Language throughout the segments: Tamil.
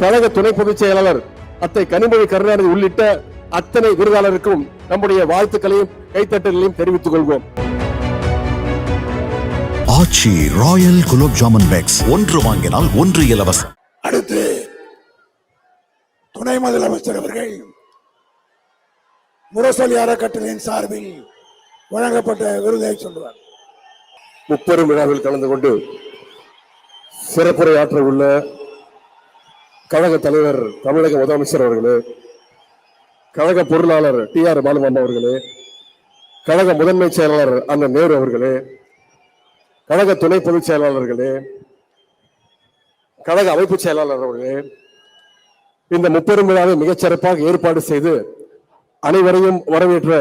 கழக துணை பொதுச் செயலாளர் அத்தை கனிமொழி கருணாநிதி உள்ளிட்ட அத்தனை விருதாளருக்கும் நம்முடைய வாழ்த்துக்களையும் கைத்தட்டலையும் தெரிவித்துக் கொள்வோம். Aachi royal gulab jamun packs. ஒன்று வாங்கினால் ஒன்று இலவசம். அடுத்து துணை முதலமைச்சர் அவர்கள் முரசொலி அறக்கட்டளையின் சார்பில் வழங்கப்பட்ட விருதை சொல்லுவார் முப்பெரும் விழாவில் கலந்து கொண்டு சிறப்புரையாற்ற உள்ள கழக தலைவர் தமிழக முதலமைச்சர் அவர்களே கழக பொருளாளர் டி ஆர் பாலுமாமா அவர்களே கழக முதன்மை செயலாளர் அண்ணன் நேரு அவர்களே கழக துணை பொதுச் செயலாளர்களே கழக அமைப்பு செயலாளர் அவர்களே இந்த முப்பெரும் விழாவை மிகச் சிறப்பாக ஏற்பாடு செய்து அனைவரையும் வரவேற்ற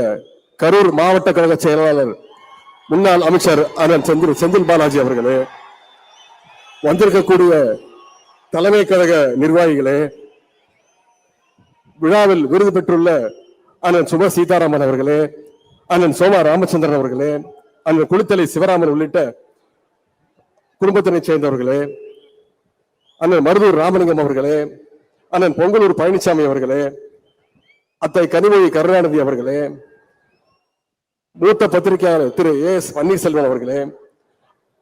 கரூர் மாவட்ட கழக செயலாளர் முன்னாள் அமைச்சர் அண்ணன் செந்தில் செந்தில் பாலாஜி அவர்களே வந்திருக்கக்கூடிய தலைமை கழக நிர்வாகிகளே விழாவில் விருது பெற்றுள்ள அண்ணன் சுப சீதாராமன் அவர்களே அண்ணன் சோமா ராமச்சந்திரன் அவர்களே அண்ணன் குளித்தலை சிவராமன் உள்ளிட்ட குடும்பத்தினை சேர்ந்தவர்களே அண்ணன் மருதூர் ராமலிங்கம் அவர்களே அண்ணன் பொங்கலூர் பழனிசாமி அவர்களே அத்தை கனிமொழி கருணாநிதி அவர்களே மூத்த பத்திரிகையாளர் திரு ஏ எஸ் பன்னீர்செல்வம் அவர்களே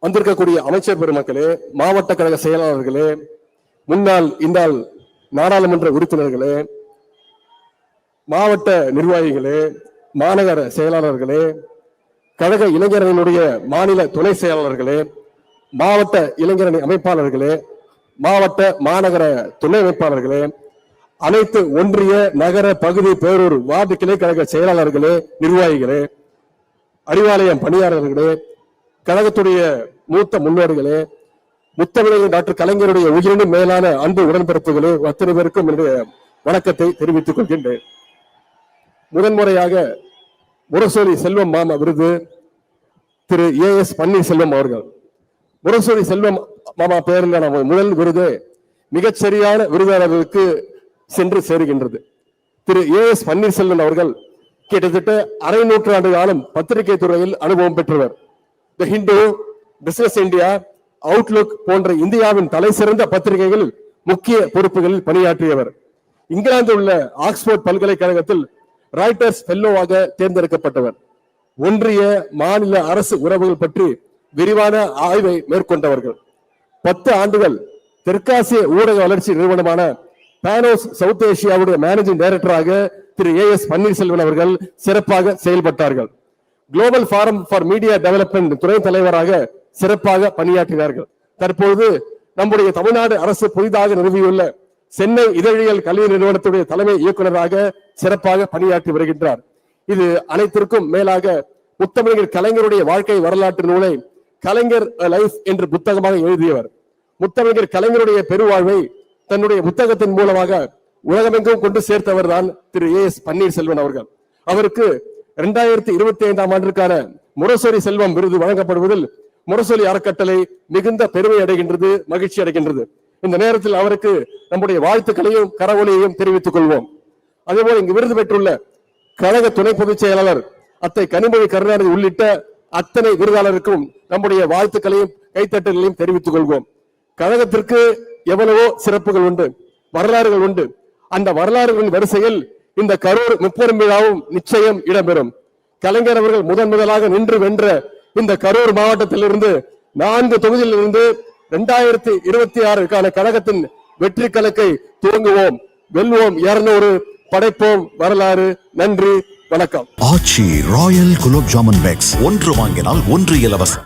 வந்திருக்கக்கூடிய அமைச்சர் பெருமக்களே மாவட்ட கழக செயலாளர்களே முன்னாள் இந்நாள் நாடாளுமன்ற உறுப்பினர்களே மாவட்ட நிர்வாகிகளே மாநகர செயலாளர்களே கழக இளைஞரணியினுடைய மாநில துணை செயலாளர்களே மாவட்ட இளைஞரணி அமைப்பாளர்களே மாவட்ட மாநகர துணை அமைப்பாளர்களே அனைத்து ஒன்றிய நகர பகுதி பேரூர் வார்டு கிளை கழக செயலாளர்களே நிர்வாகிகளே அறிவாலயம் பணியாளர்களே கழகத்துடைய மூத்த முன்னோடிகளே முத்தமிழர் டாக்டர் கலைஞருடைய உயிரினும் மேலான அன்பு உடன்பிறப்புகளே அத்தனை பேருக்கும் என்னுடைய வணக்கத்தை தெரிவித்துக் கொள்கின்றேன். முதன்முறையாக முரசோலி செல்வம் மாமா விருது திரு ஏ எஸ் பன்னீர்செல்வம் அவர்கள். முரசோலி செல்வம் மாமா பெயரில் முதல் விருது மிகச்சரியான விருதாளர்களுக்கு சென்று சேருகின்றது. திரு ஏ எஸ் பன்னீர்செல்வம் அவர்கள் கிட்டத்தட்ட அரை நூற்றாண்டு காலம் பத்திரிகை துறையில் அனுபவம் பெற்றவர். The Hindu business India Outlook போன்ற இந்தியாவின் தலை சிறந்த பத்திரிகைகளில் முக்கிய பொறுப்புகளில் பணியாற்றியவர். இங்கிலாந்து உள்ள ஆக்ஸ்போர்ட் பல்கலைக்கழகத்தில் ராய்டர்ஸ் ஃபெல்லோவாக தேர்ந்தெடுக்கப்பட்டவர். ஒன்றிய மாநில அரசு உறவுகள் பற்றி விரிவான ஆய்வை மேற்கொண்டவர்கள். பத்து ஆண்டுகள் தெற்காசிய ஊடக வளர்ச்சி நிறுவனமான பானோஸ் சவுத் ஏசியாவுடைய மேனேஜிங் டைரக்டராக திரு ஏ எஸ் பன்னீர்செல்வன் அவர்கள் சிறப்பாக செயல்பட்டார்கள். Global forum for media development துறை தலைவராக சிறப்பாக பணியாற்றினார்கள். தற்பொழுது நம்முடைய தமிழ்நாடு அரசு புதிதாக நிறுவியுள்ள சென்னை இதழியல் கல்வி நிறுவனத்துடைய தலைமை இயக்குநராக சிறப்பாக பணியாற்றி வருகின்றார். இது அனைத்திற்கும் மேலாக முத்தமிழர் கலைஞருடைய வாழ்க்கை வரலாற்று நூலை கலைஞர் லைஃப் என்று புத்தகமாக எழுதியவர். முத்தமிழர் கலைஞருடைய பெருவாழ்வை தன்னுடைய புத்தகத்தின் மூலமாக உலகமெங்கும் கொண்டு சேர்த்தவர் தான் திரு ஏ எஸ் பன்னீர்செல்வன் அவர்கள். அவருக்கு இரண்டாயிரத்தி இருபத்தி ஐந்தாம் ஆண்டிற்கான முரசொரி செல்வம் விருது வழங்கப்படுவதில் முரசொலி அறக்கட்டளை மிகுந்த பெருமை அடைகின்றது மகிழ்ச்சி அடைகின்றது. இந்த நேரத்தில் அவருக்கு நம்முடைய வாழ்த்துக்களையும் கரவொலியையும் தெரிவித்துக் கொள்வோம். அதேபோல இங்கு விருது பெற்றுள்ள கழக துணை பொதுச் செயலாளர் அத்தை கனிமொழி கருணாநிதி உள்ளிட்ட அத்தனை விருதாளருக்கும் நம்முடைய வாழ்த்துக்களையும் கைத்தட்டலையும் தெரிவித்துக் கொள்வோம். கழகத்திற்கு எவ்வளவோ சிறப்புகள் உண்டு வரலாறுகள் உண்டு. அந்த வரலாறுகளின் வரிசையில் இந்த கரூர் முப்பெரும் விழாவும் நிச்சயம் இடம்பெறும். கலைஞர் அவர்கள் முதன் முதலாக நின்று வென்ற இந்த கரூர் மாவட்டத்திலிருந்து நான்கு தொகுதியிலிருந்து இரண்டாயிரத்தி இருபத்தி ஆறுக்கான கழகத்தின் வெற்றி கலக்கை துவங்குவோம். வெல்வோம். இருநூறு படைப்போம். வரலாறு. நன்றி. வணக்கம். ஆட்சி ராயல் குலோப் ஜாமுன் பேக்ஸ். ஒன்று வாங்கினால் ஒன்று இலவசம்.